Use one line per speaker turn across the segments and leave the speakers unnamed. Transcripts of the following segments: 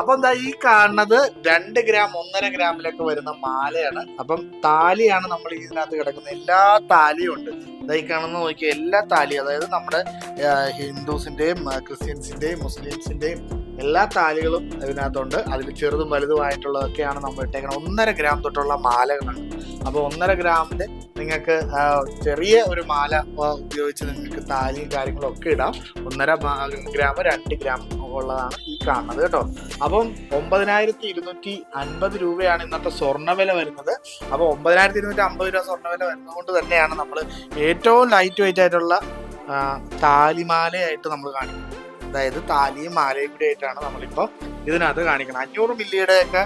അപ്പൊ എന്താ ഈ കാണുന്നത് രണ്ട് ഗ്രാം ഒന്നര ഗ്രാമിലൊക്കെ വരുന്ന മാലയാണ്. അപ്പം താലിയാണ് നമ്മൾ ഇതിനകത്ത് കിടക്കുന്ന എല്ലാ താലിയും ഉണ്ട്. ഈ കാണുന്ന നോക്കിയ എല്ലാ താലിയും അതായത് നമ്മുടെ ഹിന്ദുസിന്റെയും ക്രിസ്ത്യൻസിന്റെയും മുസ്ലിംസിന്റെയും എല്ലാ താലികളും ഇതിനകത്തുണ്ട്. അതിൽ ചെറുതും വലുതുമായിട്ടുള്ളതൊക്കെയാണ് നമ്മൾ ഇട്ടേക്കുന്നത് ഒന്നര ഗ്രാം തൊട്ടുള്ള മാലകളാണ്. അപ്പോൾ ഒന്നര ഗ്രാമിൽ നിങ്ങൾക്ക് ചെറിയ ഒരു മാല ഉപയോഗിച്ച് നിങ്ങൾക്ക് താലിയും കാര്യങ്ങളും ഒക്കെ ഇടാം. ഒന്നര ഗ്രാം രണ്ട് ഗ്രാം ഉള്ളതാണ് ഈ കാണുന്നത് കേട്ടോ. അപ്പം ഒമ്പതിനായിരത്തി ഇരുന്നൂറ്റി അൻപത് രൂപയാണ് ഇന്നത്തെ സ്വർണവില വരുന്നത്. അപ്പോൾ ഒമ്പതിനായിരത്തി ഇരുന്നൂറ്റി അമ്പത് രൂപ സ്വർണവില വരുന്നതുകൊണ്ട് തന്നെയാണ് നമ്മൾ ഏറ്റവും ലൈറ്റ് വെയിറ്റ് ആയിട്ടുള്ള താലിമാലയായിട്ട് നമ്മൾ കാണിക്കുന്നത്. അതായത് താലിയും മാലയും കൂടി ആയിട്ടാണ് നമ്മളിപ്പോൾ ഇതിനകത്ത് കാണിക്കുന്നത്. അഞ്ഞൂറ് മില്ലിയുടെ ഒക്കെ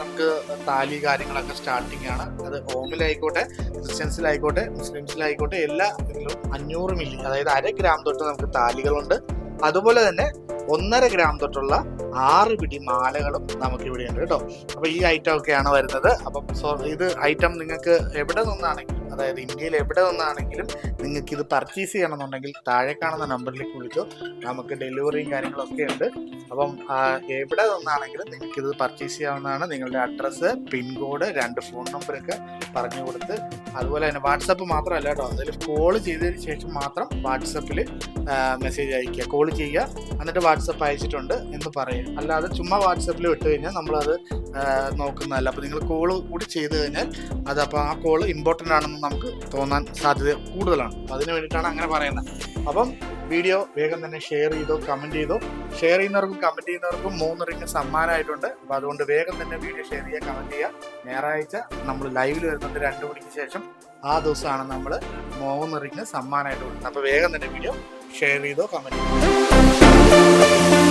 നമുക്ക് താലി കാര്യങ്ങളൊക്കെ സ്റ്റാർട്ടിംഗ് ആണ്. അത് ഹോമിലായിക്കോട്ടെ ക്രിസ്ത്യൻസിലായിക്കോട്ടെ മുസ്ലിംസിലായിക്കോട്ടെ എല്ലാ ഇതിലും അഞ്ഞൂറ് മില്ലി അതായത് അര ഗ്രാം തൊട്ട് നമുക്ക് താലികളുണ്ട്. അതുപോലെ തന്നെ ഒന്നര ഗ്രാം തൊട്ടുള്ള ആറ് പിടി മാലകളും നമുക്ക് ഇവിടെ ഉണ്ട് കേട്ടോ. അപ്പൊ ഈ ഐറ്റം ഒക്കെയാണ് വരുന്നത്. അപ്പം സോ ഇത് ഐറ്റം നിങ്ങൾക്ക് എവിടെ നിന്നാണെങ്കിലും അതായത് ഇന്ത്യയിൽ എവിടെ നിന്നാണെങ്കിലും നിങ്ങൾക്ക് ഇത് പർച്ചേസ് ചെയ്യണമെന്നുണ്ടെങ്കിൽ താഴെ കാണുന്ന നമ്പറിലേക്ക് വിളിച്ചോ. നമുക്ക് ഡെലിവറിയും കാര്യങ്ങളൊക്കെ ഉണ്ട്. അപ്പം എവിടെ നിന്നാണെങ്കിലും നിങ്ങൾക്ക് ഇത് പർച്ചേസ് ചെയ്യാവുന്നതാണ്. നിങ്ങളുടെ അഡ്രസ്സ് പിൻകോഡ് രണ്ട് ഫോൺ നമ്പറൊക്കെ പറഞ്ഞു കൊടുത്ത്. അതുപോലെ തന്നെ വാട്സപ്പ് മാത്രമല്ല കേട്ടോ. അതിൽ കോൾ ചെയ്തതിന് ശേഷം മാത്രം വാട്സപ്പിൽ മെസ്സേജ് അയക്കുക കോൾ ചെയ്യുക. എന്നിട്ട് വാട്സപ്പ് അയച്ചിട്ടുണ്ട് എന്ന് പറയുക. അല്ലാതെ ചുമ്മാ വാട്സപ്പിൽ വിട്ട് കഴിഞ്ഞാൽ നമ്മളത് നോക്കുന്നതല്ല. അപ്പോൾ നിങ്ങൾ കോൾ കൂടി ചെയ്ത് കഴിഞ്ഞാൽ അത് അപ്പോൾ ആ കോൾ ഇമ്പോർട്ടന്റ് ആണെന്ന് നമുക്ക് തോന്നാൻ സാധ്യത കൂടുതലാണ്. അതിന് വേണ്ടിയിട്ടാണ് അങ്ങനെ പറയുന്നത്. അപ്പം വീഡിയോ വേഗം തന്നെ ഷെയർ ചെയ്തോ കമന്റ് ചെയ്തോ. ഷെയർ ചെയ്യുന്നവർക്കും കമന്റ് ചെയ്യുന്നവർക്കും മൂന്ന് റിങ് സമ്മാനമായിട്ടുണ്ട്. അപ്പോൾ അതുകൊണ്ട് വേഗം തന്നെ വീഡിയോ ഷെയർ ചെയ്യുക കമന്റ് ചെയ്യുക. ഞായറാഴ്ച നമ്മൾ ലൈവിൽ വരുന്നുണ്ട് രണ്ട് മണിക്ക് ശേഷം. ആ ദിവസമാണ് നമ്മൾ മൂന്ന് റിങ് സമ്മാനമായിട്ട് കൊടുക്കുന്നത്. അപ്പോൾ വേഗം തന്നെ വീഡിയോ ഷെയർ ചെയ്തോ കമന്റ് ചെയ്തോ.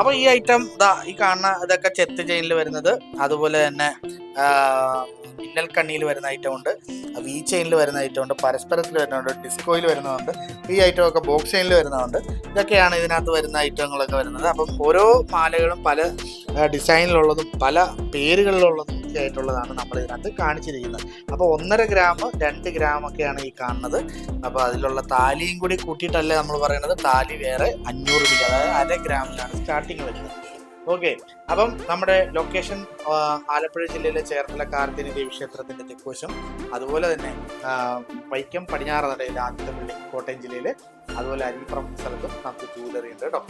അപ്പൊ ഈ ഐറ്റം ദാ ഈ കാണുന്ന ഇതൊക്കെ ചെത്ത് ചെയിനിൽ വരുന്നത്. അതുപോലെ തന്നെ മിന്നൽ കണ്ണിയിൽ വരുന്ന ഐറ്റം ഉണ്ട്. വി ചെയിനിൽ വരുന്ന ഐറ്റം ഉണ്ട്. പരസ്പരത്തിൽ വരുന്നുണ്ട് ഡിസ്കോയിൽ വരുന്നതുണ്ട്. ഈ ഐറ്റം ഒക്കെ ബോക്സ് ചെയിനിൽ വരുന്നതുണ്ട്. ഇതൊക്കെയാണ് ഇതിനകത്ത് വരുന്ന ഐറ്റങ്ങളൊക്കെ വരുന്നത്. അപ്പം ഓരോ മാലകളും പല ഡിസൈനിലുള്ളതും പല പേരുകളിലുള്ളതും ഒക്കെ ആയിട്ടുള്ളതാണ് നമ്മൾ ഇതിനകത്ത് കാണിച്ചിരിക്കുന്നത്. അപ്പോൾ ഒന്നര ഗ്രാം രണ്ട് ഗ്രാം ഒക്കെയാണ് ഈ കാണുന്നത്. അപ്പോൾ അതിലുള്ള താലിയും കൂടി കൂട്ടിയിട്ടല്ലേ നമ്മൾ പറയുന്നത്? താലി വേറെ അഞ്ഞൂറ് മില്ലി അതായത് അര ഗ്രാമിലാണ് സ്റ്റാർട്ടിങ് വരുന്നത്. ഓക്കെ അപ്പം നമ്മുടെ ലൊക്കേഷൻ ആലപ്പുഴ ജില്ലയിലെ ചേർത്തല കാർത്തിനി ദേവി ക്ഷേത്രത്തിന്റെ തെക്കുവശം അതുപോലെ തന്നെ വൈക്കം പടിഞ്ഞാറ് നടയിൽ ആദ്യത്തെ ബിൽഡിംഗ് കോട്ടയം ജില്ലയിൽ അതുപോലെ അരിപ്പുറം സ്ഥലത്തും നമുക്ക് ജൂലറി ഉണ്ട് കേട്ടോ.